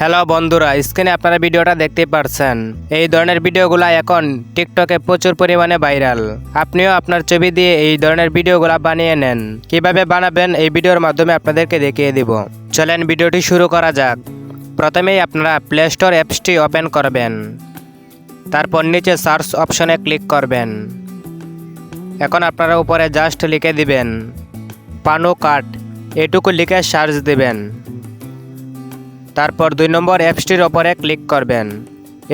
Hello বন্ধুরা, স্ক্রিনে আপনারা ভিডিওটা দেখতে পারছেন। এই ধরনের ভিডিওগুলো এখন টিকটকে প্রচুর পরিমাণে ভাইরাল। আপনিও আপনার ছবি দিয়ে এই ধরনের ভিডিওগুলা বানিয়ে নেন। কীভাবে বানাবেন এই ভিডিওর মাধ্যমে আপনাদেরকে দেখিয়ে দিব। চলেন ভিডিওটি শুরু করা যাক। প্রথমেই আপনারা প্লে স্টোর অ্যাপসটি ওপেন করবেন। তারপর নিচে সার্চ অপশনে ক্লিক করবেন। এখন আপনারা উপরে জাস্ট লিখে দিবেন, পানো কাট এটুকু লিখে সার্চ দিবেন। তারপর দুই নম্বর অ্যাপসটির ওপরে ক্লিক করবেন।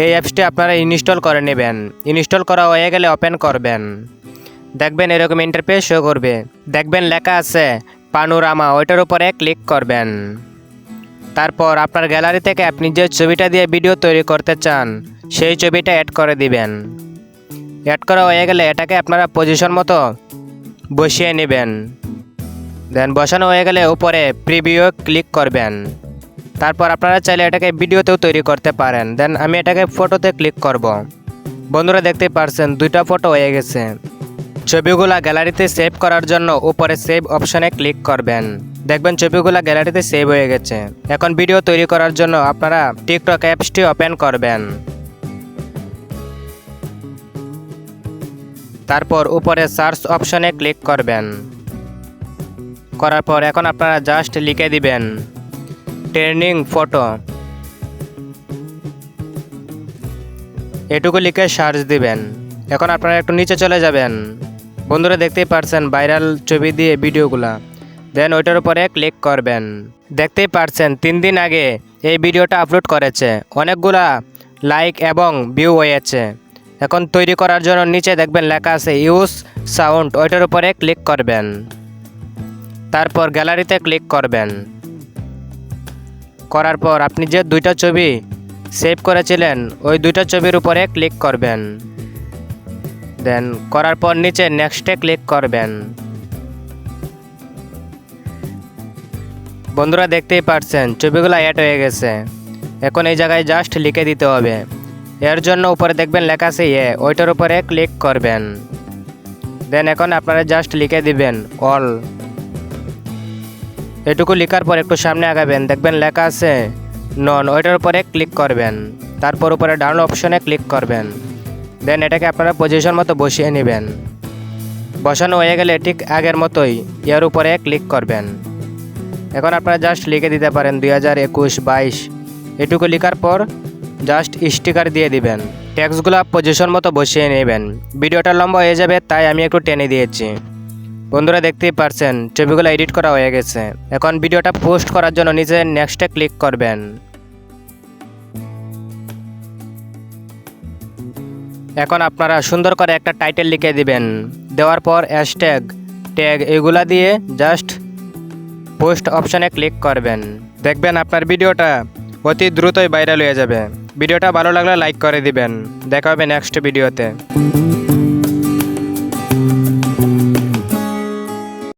এই অ্যাপসটি আপনারা ইনস্টল করে নেবেন। ইনস্টল করা হয়ে গেলে ওপেন করবেন। দেখবেন এরকম ইন্টারফেস শো করবে। দেখবেন লেখা আছে, পানোরামা ওইটার উপরে ক্লিক করবেন। তারপর আপনার গ্যালারি থেকে আপনি যে ছবিটা দিয়ে ভিডিও তৈরি করতে চান, সেই ছবিটা অ্যাড করে দিবেন। অ্যাড করা হয়ে গেলে এটাকে আপনারা পজিশন মতো বসিয়ে নেবেন। দেন বসানো হয়ে গেলে উপরে প্রিভিউ ক্লিক করবেন। তারপর আপনারা চাইলে এটাকে ভিডিওতেও তৈরি করতে পারেন। দেন আমি এটাকে ফটোতে ক্লিক করব। বন্ধুরা দেখতে পারছেন, দুইটা ফটো হয়ে গেছে। ছবিগুলা গ্যালারিতে সেভ করার জন্য উপরে সেভ অপশনে ক্লিক করবেন। দেখবেন ছবিগুলা গ্যালারিতে সেভ হয়ে গেছে। এখন ভিডিও তৈরি করার জন্য আপনারা টিকটক অ্যাপসটি ওপেন করবেন। তারপর উপরে সার্চ অপশনে ক্লিক করবেন। করার পর এখন আপনারা জাস্ট লিখে দিবেন। ট্রেনিং ফটো এটুকু লিখে সার্চ দিবেন। এখন আপনারা একটু নিচে চলে যাবেন। বন্ধুরা দেখতেই পারছেন ভাইরাল ছবি দিয়ে ভিডিওগুলা। দেন ওইটার উপরে ক্লিক করবেন। দেখতেই পারছেন তিন দিন আগে এই ভিডিওটা আপলোড করেছে। অনেকগুলা লাইক এবং ভিউ হয়েছে। এখন তৈরি করার জন্য নিচে দেখবেন লেখা আছে ইউজ সাউন্ড ওইটার উপরে ক্লিক করবেন। তারপর গ্যালারিতে ক্লিক করবেন। করার পর আপনি যে দুইটা ছবি সেভ করেছিলেন, ওই দুইটা ছবির উপরে ক্লিক করবেন। দেন করার পর নিচে নেক্সটে ক্লিক করবেন। বন্ধুরা দেখতেই পারছেন, ছবিগুলো অ্যাড হয়ে গেছে। এখন এই জায়গায় জাস্ট লিখে দিতে হবে। এর জন্য উপরে দেখবেন লেখা আছে এ, ওইটার উপরে ক্লিক করবেন। দেন এখন আপনারা জাস্ট লিখে দিবেন অল এটুকু লেখার পর একটু সামনে আগাবেন। দেখবেন লেখা আছে, নন ওইটার উপরে ক্লিক করবেন। তারপর উপরে ডাউন অপশনে ক্লিক করবেন। দেন এটাকে আপনারা পজিশন মতো বসিয়ে নেবেন। বসানো হয়ে গেলে ঠিক আগের মতোই এর উপরে ক্লিক করবেন। এখন আপনারা জাস্ট লিখে দিতে পারেন দুই হাজার একুশ বাইশ। এটুকু লেখার পর জাস্ট স্টিকার দিয়ে দিবেন। ট্যাক্সগুলো পজিশন মতো বসিয়ে নেবেন। ভিডিওটা লম্বা হয়ে যাবে, তাই আমি একটু টেনে দিয়েছি। বন্ধুরা দেখতেই পারছেন, ছবিগুলো এডিট করা হয়ে গেছে। এখন ভিডিওটা পোস্ট করার জন্য নিজে নেক্সটে ক্লিক করবেন। এখন আপনারা সুন্দর করে একটা টাইটেল লিখে দিবেন। দেওয়ার পর হ্যাশট্যাগ ট্যাগ এগুলা দিয়ে জাস্ট পোস্ট অপশানে ক্লিক করবেন। দেখবেন আপনার ভিডিওটা অতি দ্রুতই ভাইরাল হয়ে যাবে। ভিডিওটা ভালো লাগলে লাইক করে দিবেন। দেখা হবে নেক্সট ভিডিওতে